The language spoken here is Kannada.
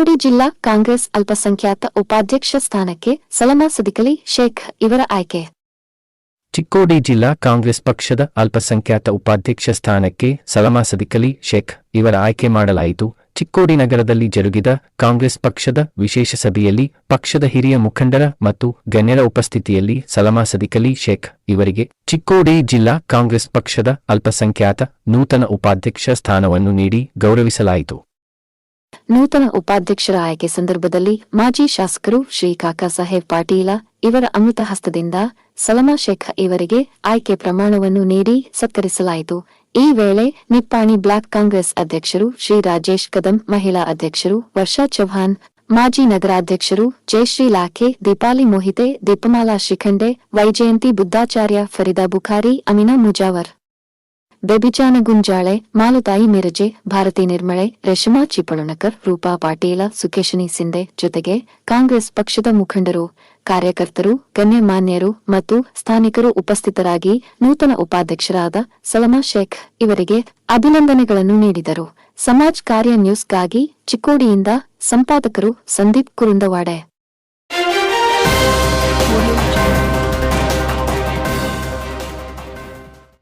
ಚಿಕ್ಕೋಡಿ ಜಿಲ್ಲಾ ಕಾಂಗ್ರೆಸ್ ಅಲ್ಪಸಂಖ್ಯಾತ ಉಪಾಧ್ಯಕ್ಷ ಸ್ಥಾನಕ್ಕೆ ಸಲಮಾ ಸದಿಕಲಿ ಶೇಖ್ ಇವರ ಆಯ್ಕೆ. ಚಿಕ್ಕೋಡಿ ಜಿಲ್ಲಾ ಕಾಂಗ್ರೆಸ್ ಪಕ್ಷದ ಅಲ್ಪಸಂಖ್ಯಾತ ಉಪಾಧ್ಯಕ್ಷ ಸ್ಥಾನಕ್ಕೆ ಸಲಮಾ ಸದಿಕಲಿ ಶೇಖ್ ಇವರ ಆಯ್ಕೆ ಮಾಡಲಾಯಿತು. ಚಿಕ್ಕೋಡಿ ನಗರದಲ್ಲಿ ಜರುಗಿದ ಕಾಂಗ್ರೆಸ್ ಪಕ್ಷದ ವಿಶೇಷ ಸಭೆಯಲ್ಲಿ ಪಕ್ಷದ ಹಿರಿಯ ಮುಖಂಡರ ಮತ್ತು ಗಣ್ಯರ ಉಪಸ್ಥಿತಿಯಲ್ಲಿ ಸಲಮಾ ಸದಿಕಲಿ ಶೇಖ್ ಇವರಿಗೆ ಚಿಕ್ಕೋಡಿ ಜಿಲ್ಲಾ ಕಾಂಗ್ರೆಸ್ ಪಕ್ಷದ ಅಲ್ಪಸಂಖ್ಯಾತ ನೂತನ ಉಪಾಧ್ಯಕ್ಷ ಸ್ಥಾನವನ್ನು ನೀಡಿ ಗೌರವಿಸಲಾಯಿತು. ನೂತನ ಉಪಾಧ್ಯಕ್ಷರ ಆಯ್ಕೆ ಸಂದರ್ಭದಲ್ಲಿ ಮಾಜಿ ಶಾಸಕರು ಶ್ರೀ ಕಾಕಾ ಸಾಹೇಬ್ ಪಾಟೀಲ ಇವರ ಅಮೃತ ಹಸ್ತದಿಂದ ಸಲಮಾ ಶೇಖ್ ಇವರಿಗೆ ಆಯ್ಕೆ ಪ್ರಮಾಣವನ್ನು ನೀಡಿ ಸತ್ಕರಿಸಲಾಯಿತು. ಈ ವೇಳೆ ನಿಪ್ಪಾಣಿ ಬ್ಲಾಕ್ ಕಾಂಗ್ರೆಸ್ ಅಧ್ಯಕ್ಷರು ಶ್ರೀ ರಾಜೇಶ್ ಕದಂ ಮಹಿಳಾ ಅಧ್ಯಕ್ಷರು ವರ್ಷಾ ಚೌಹಾನ್ ಮಾಜಿ ನಗರಾಧ್ಯಕ್ಷರು ಜಯಶ್ರೀ ಲಾಖೆ, ದೀಪಾಲಿ ಮೋಹಿತೆ, ದೀಪಮಾಲಾ ಶಿಖಂಡೆ, ವೈಜಯಂತಿ ಬುದ್ಧಾಚಾರ್ಯ ಫರಿದಾ ಬುಖಾರಿ, ಅಮಿನಾ ಮುಜಾವರ್. ಬೆಬಿಜಾನ ಗುಂಜಾಳೆ, ಮಾಲುತಾಯಿ ಮಿರಜೆ, ಭಾರತಿ ನಿರ್ಮಳೆ, ರೇಷ್ಮಾ ಚಿಪಳುಣಕರ್ ರೂಪಾ ಪಾಟೀಲ, ಸುಕೇಶನಿ ಸಿಂಧೆ ಜೊತೆಗೆ ಕಾಂಗ್ರೆಸ್ ಪಕ್ಷದ ಮುಖಂಡರು, ಕಾರ್ಯಕರ್ತರು, ಗಣ್ಯಮಾನ್ಯರು ಮತ್ತು ಸ್ಥಾನಿಕರು ಉಪಸ್ಥಿತರಾಗಿ ನೂತನ ಉಪಾಧ್ಯಕ್ಷರಾದ ಸಲಮಾ ಶೇಖ್ ಇವರಿಗೆ ಅಭಿನಂದನೆಗಳನ್ನು ನೀಡಿದರು. ಸಮಾಜ್ ಕಾರ್ಯ ನ್ಯೂಸ್ಗಾಗಿ ಚಿಕ್ಕೋಡಿಯಿಂದ ಸಂಪಾದಕರು ಸಂದೀಪ್ ಕುರುಂದವಾಡೆ.